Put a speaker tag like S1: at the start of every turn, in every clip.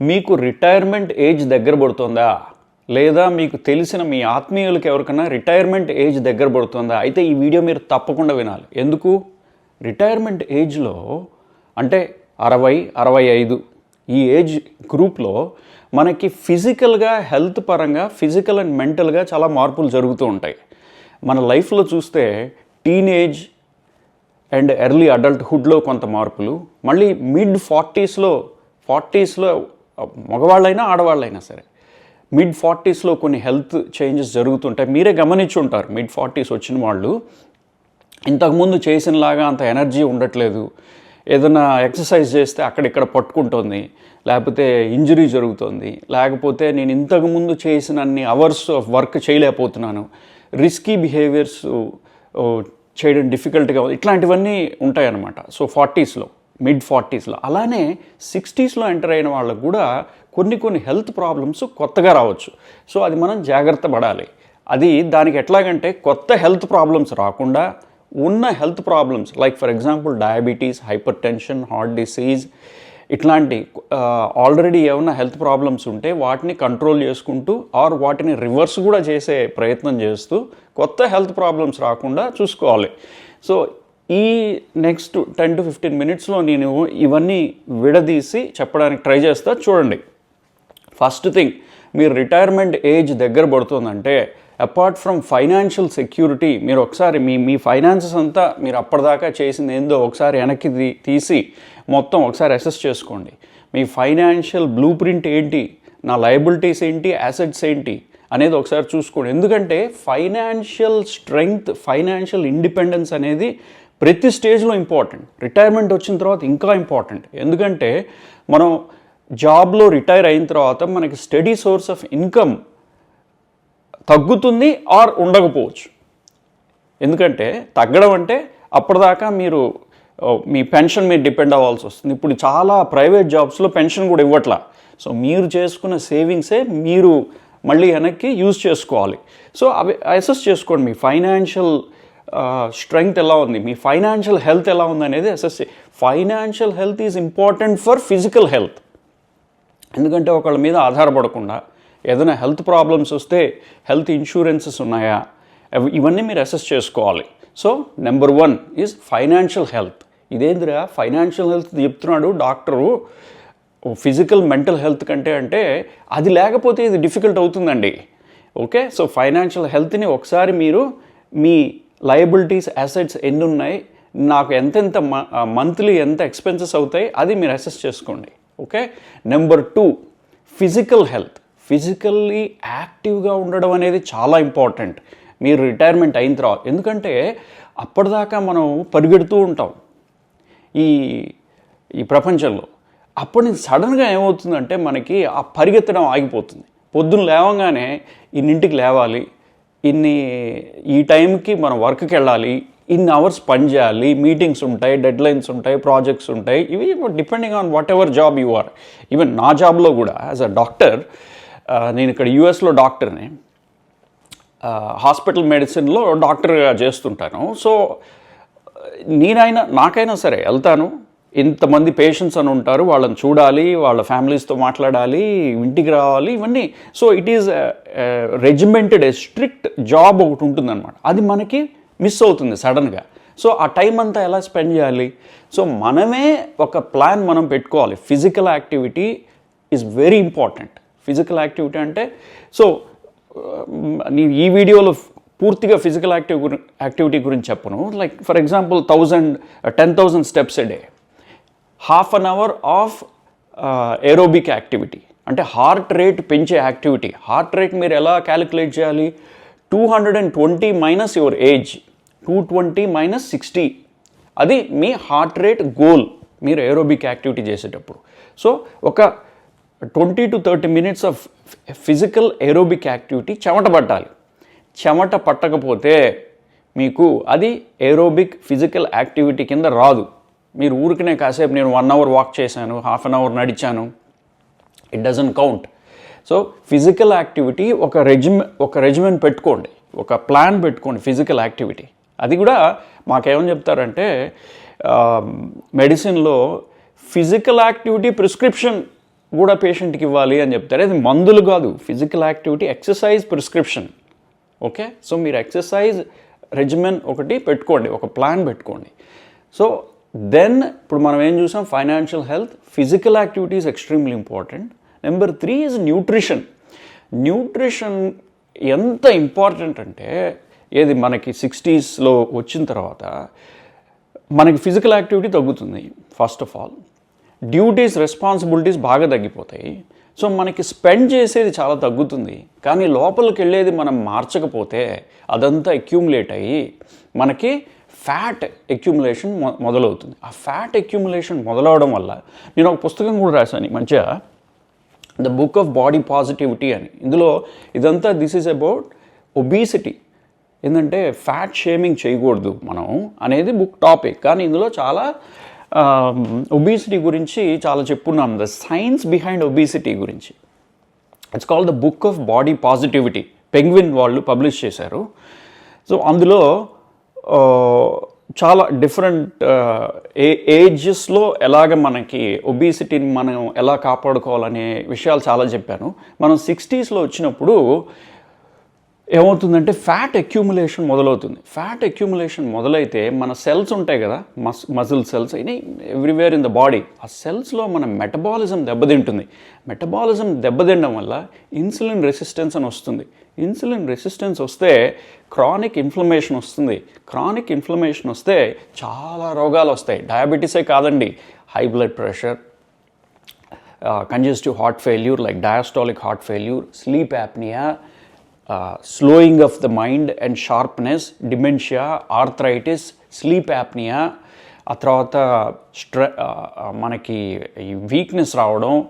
S1: మీకు retirement age దగ్గర పడుతుందా? లేదా మీకు తెలిసిన మీ ఆత్మీయులకు ఎవరికైనా రిటైర్మెంట్ ఏజ్ దగ్గర పడుతుందా? అయితే ఈ వీడియో మీరు తప్పకుండా వినాలి. ఎందుకు? రిటైర్మెంట్ ఏజ్లో అంటే అరవై అరవై ఐదు ఈ ఏజ్ గ్రూప్లో మనకి ఫిజికల్గా హెల్త్ పరంగా ఫిజికల్ అండ్ మెంటల్గా చాలా మార్పులు జరుగుతూ ఉంటాయి. మన లైఫ్లో చూస్తే టీనేజ్ అండ్ ఎర్లీ అడల్ట్హుడ్లో కొంత మార్పులు మళ్ళీ మిడ్ ఫార్టీస్లో ఫార్టీస్లో మగవాళ్ళైనా ఆడవాళ్ళైనా సరే మిడ్ ఫార్టీస్లో కొన్ని హెల్త్ చేంజెస్ జరుగుతుంటాయి. మీరే గమనించి ఉంటారు మిడ్ ఫార్టీస్ వచ్చిన వాళ్ళు ఇంతకుముందు చేసినలాగా అంత ఎనర్జీ ఉండట్లేదు. ఏదైనా ఎక్సర్సైజ్ చేస్తే అక్కడిక్కడ పట్టుకుంటుంది లేకపోతే ఇంజరీ జరుగుతుంది లేకపోతే నేను ఇంతకుముందు చేసినన్ని అవర్స్ ఆఫ్ వర్క్ చేయలేకపోతున్నాను. రిస్కీ బిహేవియర్స్ చేయడం డిఫికల్ట్గా ఇట్లాంటివన్నీ ఉంటాయన్నమాట. సో ఫార్టీస్లో మిడ్ ఫార్టీస్లో అలానే సిక్స్టీస్లో ఎంటర్ అయిన వాళ్ళకు కూడా కొన్ని కొన్ని హెల్త్ ప్రాబ్లమ్స్ కొత్తగా రావచ్చు. సో అది మనం జాగ్రత్త పడాలి. అది దానికి ఎట్లాగంటే కొత్త హెల్త్ ప్రాబ్లమ్స్ రాకుండా ఉన్న health problems like for example diabetes hypertension heart disease ఇట్లాంటి ఆల్రెడీ ఏమైనా హెల్త్ ప్రాబ్లమ్స్ ఉంటే వాటిని కంట్రోల్ చేసుకుంటూ ఆర్ వాటిని రివర్స్ కూడా చేసే ప్రయత్నం చేస్తూ కొత్త హెల్త్ ప్రాబ్లమ్స్ రాకుండా చూసుకోవాలి. సో ఈ నెక్స్ట్ టెన్ టు ఫిఫ్టీన్ మినిట్స్లో నేను ఇవన్నీ విడదీసి చెప్పడానికి ట్రై చేస్తా. చూడండి. ఫస్ట్ థింగ్ మీరు రిటైర్మెంట్ ఏజ్ దగ్గర పడుతుందంటే అపార్ట్ ఫ్రమ్ ఫైనాన్షియల్ సెక్యూరిటీ మీరు ఒకసారి మీ మీ ఫైనాన్సెస్ అంతా మీరు అప్పటిదాకా చేసింది ఏందో ఒకసారి వెనక్కి తీసి మొత్తం ఒకసారి అసెస్ చేసుకోండి. మీ ఫైనాన్షియల్ బ్లూ ప్రింట్ ఏంటి? నా లయబిలిటీస్ ఏంటి? యాసెట్స్ ఏంటి? అనేది ఒకసారి చూసుకోండి. ఎందుకంటే ఫైనాన్షియల్ స్ట్రెంగ్త్ ఫైనాన్షియల్ ఇండిపెండెన్స్ అనేది ప్రతి స్టేజ్లో ఇంపార్టెంట్. రిటైర్మెంట్ వచ్చిన తర్వాత ఇంకా ఇంపార్టెంట్. ఎందుకంటే మనం జాబ్లో రిటైర్ అయిన తర్వాత మనకి స్టడీ సోర్స్ ఆఫ్ ఇన్కమ్ తగ్గుతుంది ఆర్ ఉండకపోవచ్చు. ఎందుకంటే తగ్గడం అంటే అప్పటిదాకా మీరు మీ పెన్షన్ మీద డిపెండ్ అవ్వాల్సి వస్తుంది. ఇప్పుడు చాలా ప్రైవేట్ జాబ్స్లో పెన్షన్ కూడా ఇవ్వట్లా. సో మీరు చేసుకున్న సేవింగ్సే మీరు మళ్ళీ వెనక్కి యూజ్ చేసుకోవాలి. సో అవి అసెస్ చేసుకోండి మీ ఫైనాన్షియల్ స్ట్రెంగ్త్ ఎలా ఉంది? మీ ఫైనాన్షియల్ హెల్త్ ఎలా ఉంది అనేది assess financial health is important for physical health ఎందుకంటే ఒకళ్ళ మీద ఆధారపడకుండా ఏదైనా హెల్త్ ప్రాబ్లమ్స్ వస్తే హెల్త్ ఇన్సూరెన్సెస్ ఉన్నాయా? ఇవన్నీ మీరు అసెస్ చేసుకోవాలి. So number one is financial health ఇదేందిరా? ఫైనాన్షియల్ హెల్త్ చెప్తున్నాడు డాక్టరు ఫిజికల్ మెంటల్ హెల్త్ కంటే అంటే అది లేకపోతే ఇది డిఫికల్ట్ అవుతుందండి. ఓకే సో ఫైనాన్షియల్ హెల్త్ని ఒకసారి మీరు మీ లయబిలిటీస్ అసెట్స్ ఎన్ని ఉన్నాయి నాకు ఎంతెంత మంత్లీ ఎంత ఎక్స్పెన్సెస్ అవుతాయి? అది మీరు అసెస్ చేసుకోండి. Okay? Number two physical health. Physically యాక్టివ్గా ఉండడం అనేది చాలా ఇంపార్టెంట్. మీరు రిటైర్మెంట్ అయిన తర్వాత ఎందుకంటే అప్పటిదాకా మనం పరిగెడుతూ ఉంటాం. ఈ ఈ ప్రపంచంలో. అప్పటి నుంచి సడన్గా ఏమవుతుందంటే మనకి ఆ పరిగెత్తడం ఆగిపోతుంది. పొద్దున్న లేవగానే ఇన్నింటికి లేవాలి ఇన్ని ఈ టైంకి మనం వర్క్కి వెళ్ళాలి ఇన్ని అవర్స్ పని చేయాలి మీటింగ్స్ ఉంటాయి డెడ్ లైన్స్ ఉంటాయి ప్రాజెక్ట్స్ ఉంటాయి ఇవి depending on whatever job you are even నా జాబ్లో కూడా యాజ్ అ డాక్టర్ నేను ఇక్కడ యూఎస్లో డాక్టర్ని. హాస్పిటల్ మెడిసిన్లో డాక్టర్గా చేస్తుంటాను. సో నేనైనా నాకైనా సరే వెళ్తాను. ఇంతమంది పేషెంట్స్ అని ఉంటారు వాళ్ళని చూడాలి వాళ్ళ ఫ్యామిలీస్తో మాట్లాడాలి ఇంటికి రావాలి ఇవన్నీ. So it is regimented a strict job ఒకటి ఉంటుందన్నమాట. అది మనకి మిస్ అవుతుంది సడన్గా సో ఆ టైం అంతా ఎలా స్పెండ్ చేయాలి? సో మనమే ఒక ప్లాన్ మనం పెట్టుకోవాలి. Physical activity is very important physical activity అంటే సో నేను ఈ వీడియోలో పూర్తిగా ఫిజికల్ యాక్టివ్ యాక్టివిటీ గురించి చెప్పను. Like for example thousand ten thousand steps a day half an hour of aerobic activity అంటే హార్ట్ రేట్ పెంచే యాక్టివిటీ హార్ట్ రేట్ మీరు ఎలా క్యాలిక్యులేట్ చేయాలి? Two hundred and twenty minus your age two twenty minus sixty అది మీ heart rate goal మీరు aerobic activity చేసేటప్పుడు. So ఒక twenty to thirty minutes of physical aerobic activity చెమట పట్టాలి చెమట పట్టకపోతే మీకు అది ఏరోబిక్ ఫిజికల్ యాక్టివిటీ కింద రాదు. మీరు ఊరికనే కాసేపు నేను వన్ అవర్ వాక్ చేశాను half an hour నడిచాను. It doesn't count so physical activity ఒక రెజిమె ఒక రెజిమెంట్ పెట్టుకోండి. ఒక ప్లాన్ పెట్టుకోండి ఫిజికల్ యాక్టివిటీ అది కూడా మాకేమని చెప్తారంటే మెడిసిన్లో ఫిజికల్ యాక్టివిటీ ప్రిస్క్రిప్షన్ కూడా పేషెంట్కి ఇవ్వాలి అని చెప్తారు. అది మందులు కాదు. Physical activity exercise prescription okay so మీరు ఎక్సర్సైజ్ రెజిమెన్ ఒకటి పెట్టుకోండి. ఒక ప్లాన్ పెట్టుకోండి. సో దెన్ ఇప్పుడు మనం ఏం చూసాం? Financial health physical activities extremely important number three is nutrition nutrition ఎంత ఇంపార్టెంట్ అంటే ఏది మనకి సిక్స్టీస్లో వచ్చిన తర్వాత మనకి ఫిజికల్ యాక్టివిటీ తగ్గుతుంది first of all duties responsibilities బాగా తగ్గిపోతాయి. సో మనకి స్పెండ్ చేసేది చాలా తగ్గుతుంది. కానీ లోపలికి వెళ్ళేది మనం మార్చకపోతే అదంతా అక్యూములేట్ అయ్యి మనకి ఫ్యాట్ ఎక్యుములేషన్ మొ మొదలవుతుంది. ఆ ఫ్యాట్ ఎక్యుములేషన్ మొదలవడం వల్ల నేను ఒక పుస్తకం కూడా రాశాను మంచిగా మధ్య. The book of body positivity అని. ఇందులో ఇదంతా దిస్ ఈజ్ అబౌట్ ఒబీసిటీ. ఏంటంటే ఫ్యాట్ షేమింగ్ చేయకూడదు మనం అనేది బుక్ టాపిక్. కానీ ఇందులో చాలా ఒబీసిటీ గురించి చాలా చెప్పున్నాం. ద సైన్స్ బిహైండ్ ఒబీసిటీ గురించి. It's call the book of body positivity. Penguin వాళ్ళు పబ్లిష్ చేశారు. సో అందులో చాలా డిఫరెంట్ ఏ ఏజెస్లో ఎలాగ మనకి ఒబీసిటీని మనం ఎలా కాపాడుకోవాలనే విషయాలు చాలా చెప్పాను. మనం సిక్స్టీస్లో వచ్చినప్పుడు ఏమవుతుందంటే ఫ్యాట్ అక్యూములేషన్ మొదలవుతుంది. ఫ్యాట్ అక్యూములేషన్ మొదలైతే మన సెల్స్ ఉంటాయి కదా మస్ మజిల్ సెల్స్ అయినా ఎవ్రీవేర్ ఇన్ ద బాడీ ఆ సెల్స్లో మన మెటబాలిజం దెబ్బతింటుంది. మెటబాలిజం దెబ్బతినడం వల్ల ఇన్సులిన్ రెసిస్టెన్స్ అని వస్తుంది. ఇన్సులిన్ రెసిస్టెన్స్ వస్తే క్రానిక్ ఇన్ఫ్లమేషన్ వస్తుంది. క్రానిక్ ఇన్ఫ్లమేషన్ వస్తే చాలా రోగాలు వస్తాయి. డయాబెటీసే కాదండి. High blood pressure congestive heart failure like diastolic heart failure sleep apnoea slowing of the mind and sharpness dementia arthritis sleep apnoea ఆ తర్వాత స్ట్ర మనకి వీక్నెస్ రావడం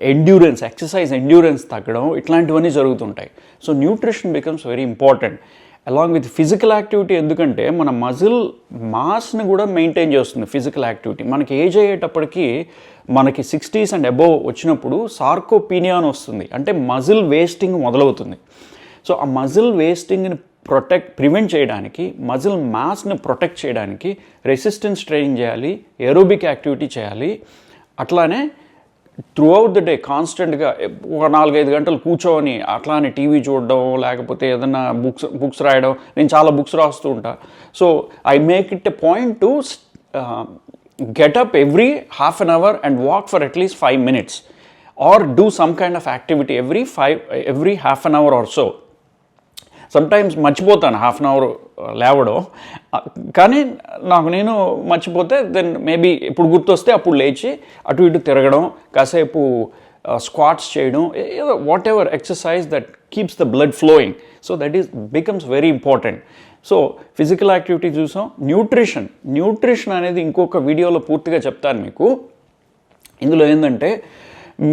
S1: ఎండ్యూరెన్స్ ఎక్సర్సైజ్ ఎండ్యూరెన్స్ తగ్గడం ఇట్లాంటివన్నీ జరుగుతుంటాయి. So nutrition becomes very important along with physical activity ఎందుకంటే మన muscle మాస్ని కూడా మెయింటైన్ చేస్తుంది ఫిజికల్ యాక్టివిటీ మనకి ఏజ్ అయ్యేటప్పటికి మనకి సిక్స్టీస్ అండ్ అబోవ్ వచ్చినప్పుడు సార్కోపీనియా అని వస్తుంది. అంటే మజిల్ వేస్టింగ్ మొదలవుతుంది. సో ఆ మజిల్ వేస్టింగ్ని ప్రొటెక్ట్ ప్రివెంట్ చేయడానికి మజిల్ మాస్ని ప్రొటెక్ట్ చేయడానికి రెసిస్టెన్స్ ట్రైనింగ్ చేయాలి ఏరోబిక్ యాక్టివిటీ చేయాలి అట్లానే త్రూ అవుట్ ద డే కాన్స్టెంట్గా ఒక నాలుగైదు గంటలు కూర్చోని అట్లా అని టీవీ చూడడం లేకపోతే ఏదైనా బుక్స్ బుక్స్ రాయడం నేను చాలా బుక్స్ రాస్తూ ఉంటా. So I make it a point to get up every half an hour and walk for at least five minutes or do some kind of activity every five every half an hour or so sometimes మర్చిపోతాను half an hour లేవడం. కానీ నాకు నేను మర్చిపోతే then maybe ఇప్పుడు గుర్తొస్తే అప్పుడు లేచి అటు ఇటు తిరగడం కాసేపు uh, స్క్వాట్స్ చేయడం ఏదో whatever exercise that keeps the blood flowing so that is becomes very important so physical activity చూసాం. న్యూట్రిషన్ న్యూట్రిషన్ అనేది ఇంకొక వీడియోలో పూర్తిగా చెప్తాను మీకు. ఇందులో ఏంటంటే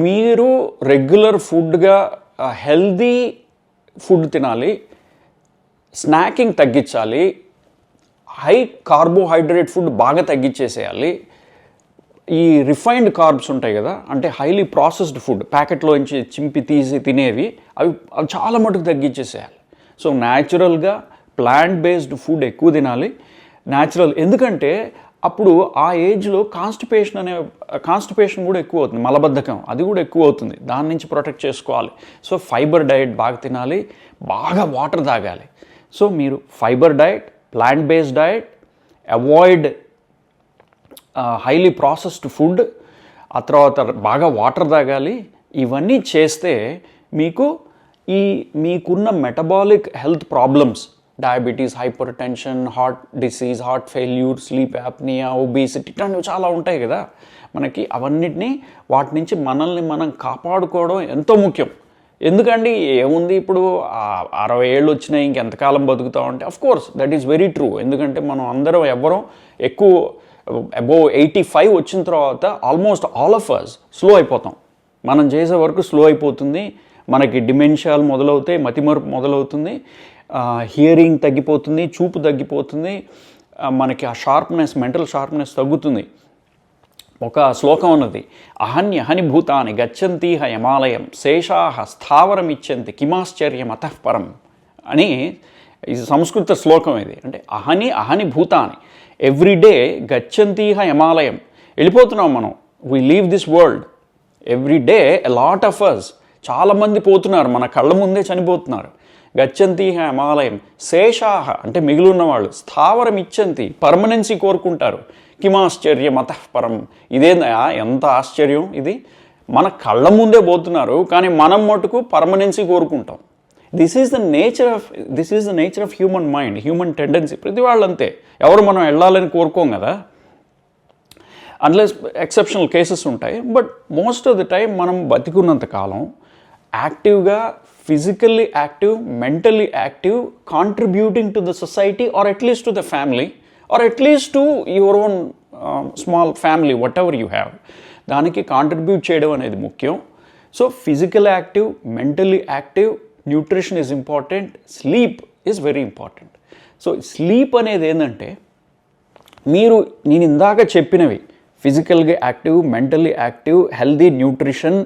S1: మీరు రెగ్యులర్ ఫుడ్గా హెల్దీ ఫుడ్ తినాలి. స్నాకింగ్ తగ్గించాలి. హై కార్బోహైడ్రేట్ ఫుడ్ బాగా తగ్గించేసేయాలి. ఈ రిఫైన్డ్ కార్బ్స్ ఉంటాయి కదా అంటే హైలీ ప్రాసెస్డ్ ఫుడ్ ప్యాకెట్లోంచి చింపి తీసి తినేవి అవి అవి చాలా మటుకు తగ్గించేసేయాలి. సో న్యాచురల్గా ప్లాంట్ బేస్డ్ ఫుడ్ ఎక్కువ తినాలి. న్యాచురల్ ఎందుకంటే అప్పుడు ఆ ఏజ్లో కాన్స్టిపేషన్ అనే కాన్స్టిపేషన్ కూడా ఎక్కువ అవుతుంది మలబద్ధకం అది కూడా ఎక్కువ అవుతుంది. దాని నుంచి ప్రొటెక్ట్ చేసుకోవాలి. సో ఫైబర్ డైట్ బాగా తినాలి బాగా వాటర్ తాగాలి. సో మీరు fibre diet plant based diet avoid highly processed food ఆ తర్వాత బాగా వాటర్ తాగాలి ఇవన్నీ చేస్తే మీకు ఈ మీకున్న metabolic health problems diabetes hypertension heart disease heart failure sleep apnoea obesity ఇట్లాంటివి చాలా ఉంటాయి కదా. మనకి అవన్నిటినీ వాటి నుంచి మనల్ని మనం కాపాడుకోవడం ఎంతో ముఖ్యం. ఎందుకండి? ఏముంది ఇప్పుడు? అరవై ఏళ్ళు వచ్చినాయి ఇంకెంతకాలం బతుకుతామంటే of course that is very true ఎందుకంటే మనం అందరం ఎవ్వరం ఎక్కువ అబోవ్ ఎయిటీ ఫైవ్ వచ్చిన తర్వాత almost all of us slow అయిపోతాం. మనం చేసే వరకు స్లో అయిపోతుంది. మనకి డిమెన్షియాలు మొదలవుతాయి మతిమరుపు మొదలవుతుంది. హియరింగ్ తగ్గిపోతుంది చూపు తగ్గిపోతుంది. మనకి ఆ షార్ప్నెస్ మెంటల్ షార్ప్నెస్ తగ్గుతుంది. ఒక శ్లోకం ఉన్నది. అహన్య హని భూతాని గచ్చంతీహ యమాలయం శేషాహ స్థావరమిచ్చంతి కిమాశ్చర్యం అతఃపరం అని ఇది సంస్కృత శ్లోకం ఇది. అంటే అహని అహని భూతాని ఎవ్రీడే గచ్చంతీహ యమాలయం. వెళ్ళిపోతున్నాం మనం. We leave this world every day lot of us చాలామంది పోతున్నారు. మన కళ్ళ ముందే చనిపోతున్నారు. గచ్చంతి హిమాలయం. శేషాహ అంటే మిగిలిన వాళ్ళు స్థావరం ఇచ్చంతి పర్మనెన్సీ కోరుకుంటారు. కిమాశ్చర్యం అతఃపరం ఇదేందా ఎంత ఆశ్చర్యం ఇది? మన కళ్ళ ముందే పోతున్నారు కానీ మనం మటుకు పర్మనెన్సీ కోరుకుంటాం. This is the nature of this is the nature of human mind human tendency ప్రతి వాళ్ళు అంతే ఎవరు మనం వెళ్ళాలని కోరుకోం కదా? అన్లెస్ ఎక్సెప్షనల్ కేసెస్ ఉంటాయి. But most of the time మనం బతికున్నంత కాలం యాక్టివ్గా physically active mentally active contributing to the society or at least to the family or at least to your own small family what ever you have దానికి contribute చేయడం అనేది ముఖ్యం. So physical active mentally active nutrition is important sleep is very important so sleep అనేది ఏంటంటే మీరు నేను ఇందాక చెప్పినవి ఫిజికల్గా active mentally active healthy nutrition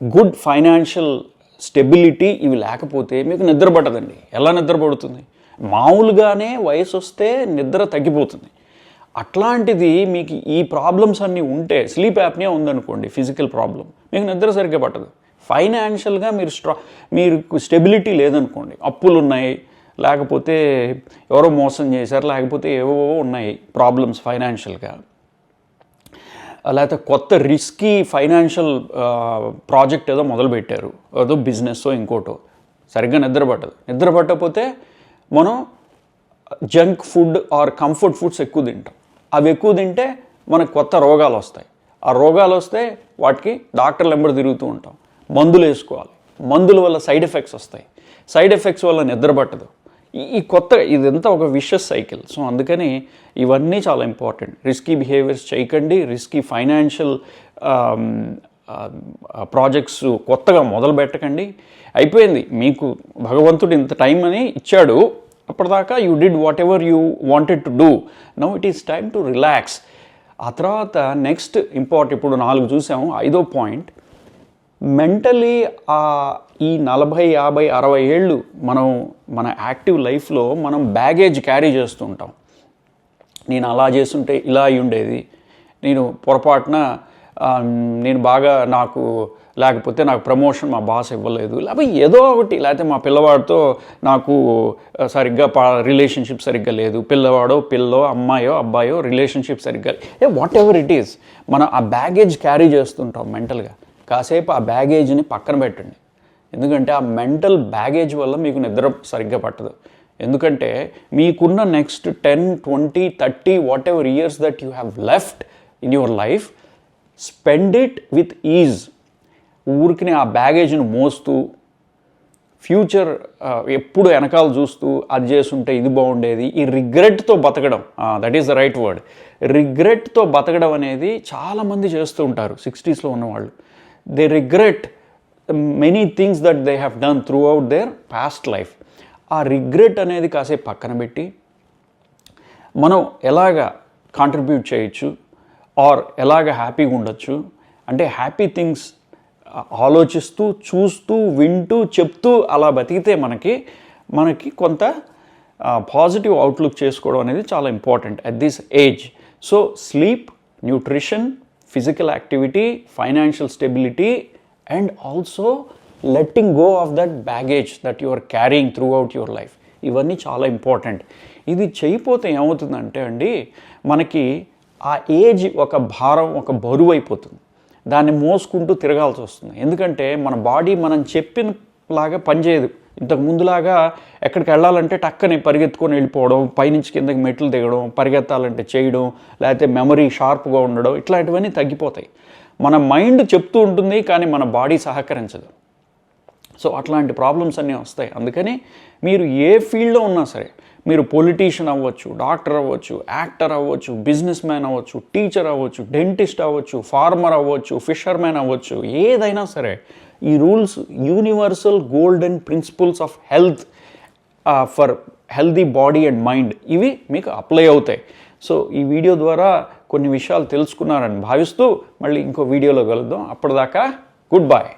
S1: good financial stability ఇవి లేకపోతే మీకు నిద్ర పట్టదండి. ఎలా నిద్ర పడుతుంది? మామూలుగానే వయసు వస్తే నిద్ర తగ్గిపోతుంది. అట్లాంటిది మీకు ఈ ప్రాబ్లమ్స్ అన్నీ ఉంటే స్లీప్ యాప్నే ఉందనుకోండి ఫిజికల్ ప్రాబ్లం మీకు నిద్ర సరిగ్గా పట్టదు. ఫైనాన్షియల్గా మీరు స్ట్రా మీరు స్టెబిలిటీ లేదనుకోండి అప్పులు ఉన్నాయి లేకపోతే ఎవరో మోసం చేశారు లేకపోతే ఏవో ఉన్నాయి ప్రాబ్లమ్స్ ఫైనాన్షియల్గా. లేకపోతే కొత్త రిస్కీ ఫైనాన్షియల్ ప్రాజెక్ట్ ఏదో మొదలుపెట్టారు. ఏదో బిజినెస్ ఇంకోటో. సరిగ్గా నిద్ర పట్టదు. నిద్ర పట్టకపోతే మనం junk food or comfort foods ఎక్కువ తింటాం. అవి ఎక్కువ తింటే మనకు కొత్త రోగాలు వస్తాయి. ఆ రోగాలు వస్తే వాటికి డాక్టర్లు ఎంబడి తిరుగుతూ ఉంటాం. మందులు వేసుకోవాలి. మందుల వల్ల సైడ్ ఎఫెక్ట్స్ వస్తాయి. సైడ్ ఎఫెక్ట్స్ వల్ల నిద్ర పట్టదు. ఈ- కొత్త ఇదంతా ఒక విషస్ సైకిల్ సో అందుకని ఇవన్నీ చాలా ఇంపార్టెంట్ రిస్కీ బిహేవియర్స్ చేయకండి. రిస్కీ ఫైనాన్షియల్ ప్రాజెక్ట్స్ కొత్తగా మొదలు పెట్టకండి. అయిపోయింది. మీకు భగవంతుడు ఇంత టైం అని ఇచ్చాడు. అప్పటిదాకా you did what ever you wanted to do now it is time to relax ఆ తర్వాత నెక్స్ట్ ఇంపార్ట్ ఇప్పుడు నాలుగు చూసాము. ఐదో పాయింట్ మెంటలీ ఈ నలభై యాభై అరవై ఏళ్ళు మనం మన యాక్టివ్ లైఫ్లో మనం బ్యాగేజ్ క్యారీ చేస్తూ ఉంటాం. నేను అలా చేస్తుంటే ఇలా అయి ఉండేది. నేను పొరపాటున నేను బాగా నాకు లేకపోతే నాకు ప్రమోషన్ మా బాస్ ఇవ్వలేదు. లేకపోతే ఏదో ఒకటి లేకపోతే మా పిల్లవాడితో నాకు సరిగ్గా పా రిలేషన్షిప్ సరిగ్గా లేదు. పిల్లవాడో పిల్లో అమ్మాయో అబ్బాయో రిలేషన్షిప్ సరిగ్గా ఏ వాట్ ఎవర్ ఇట్ ఈస్ మనం ఆ బ్యాగేజ్ క్యారీ చేస్తుంటాం మెంటల్గా. కాసేపు ఆ బ్యాగేజ్ని పక్కన పెట్టండి. ఎందుకంటే ఆ మెంటల్ బ్యాగేజ్ వల్ల మీకు నిద్ర సరిగ్గా పట్టదు. ఎందుకంటే మీకున్న next ten twenty thirty what ever years that you have left in your life spend it with is ఊరికి ఆ బ్యాగేజ్ను మోస్తూ ఫ్యూచర్ ఎప్పుడు వెనకాల చూస్తూ అది చేస్తుంటే ఇది బాగుండేది ఈ రిగ్రెట్తో బతకడం that is the right word రిగ్రెట్తో బతకడం అనేది చాలామంది చేస్తూ ఉంటారు సిక్స్టీస్లో ఉన్నవాళ్ళు. They regret many things that they have done through out their past life ఆ రిగ్రెట్ అనేది కాసేపు పక్కన పెట్టి మనం ఎలాగ కాంట్రిబ్యూట్ చేయొచ్చు ఆర్ ఎలాగ హ్యాపీగా ఉండొచ్చు అంటే హ్యాపీ థింగ్స్ ఆలోచిస్తూ చూస్తూ వింటూ చెప్తూ అలా బతికితే మనకి మనకి కొంత పాజిటివ్ అవుట్లుక్ చేసుకోవడం అనేది చాలా important at this age so sleep nutrition physical activity financial stability and also letting go of that baggage that you are carrying through out your life ఇవన్నీ చాలా ఇంపార్టెంట్ ఇది చేయపోతే ఏమవుతుందంటే అండి మనకి ఆ ఏజ్ ఒక భారం ఒక బరువు అయిపోతుంది దాన్ని మోసుకుంటూ తిరగాల్సి వస్తుంది. ఎందుకంటే మన బాడీ మనం చెప్పిన లాగా పనిచేయదు. ఇంతకు ముందులాగా ఎక్కడికి వెళ్ళాలంటే టక్కని పరిగెత్తుకొని వెళ్ళిపోవడం పైనుంచి కిందకి మెట్లు దిగడం పరిగెత్తాలంటే చేయడం లేకపోతే మెమరీ షార్ప్గా ఉండడం ఇట్లాంటివన్నీ తగ్గిపోతాయి. మన మైండ్ చెప్తూ ఉంటుంది కానీ మన బాడీ సహకరించదు. సో అట్లాంటి ప్రాబ్లమ్స్ అన్నీ వస్తాయి. అందుకని మీరు ఏ ఫీల్డ్లో ఉన్నా సరే మీరు పొలిటీషియన్ అవ్వచ్చు డాక్టర్ అవ్వచ్చు యాక్టర్ అవ్వచ్చు బిజినెస్ మ్యాన్ అవ్వచ్చు టీచర్ అవ్వచ్చు డెంటిస్ట్ అవ్వచ్చు ఫార్మర్ అవ్వచ్చు ఫిషర్మ్యాన్ అవ్వచ్చు ఏదైనా సరే ఈ rules universal golden principles of health for healthy body and mind ఇవి మీకు అప్లై అవుతాయి. సో ఈ వీడియో ద్వారా కొన్ని విషయాలు తెలుసుకున్నారని భావిస్తూ మళ్ళీ ఇంకో వీడియోలో కలుద్దాం. అప్పటిదాకా గుడ్ బాయ్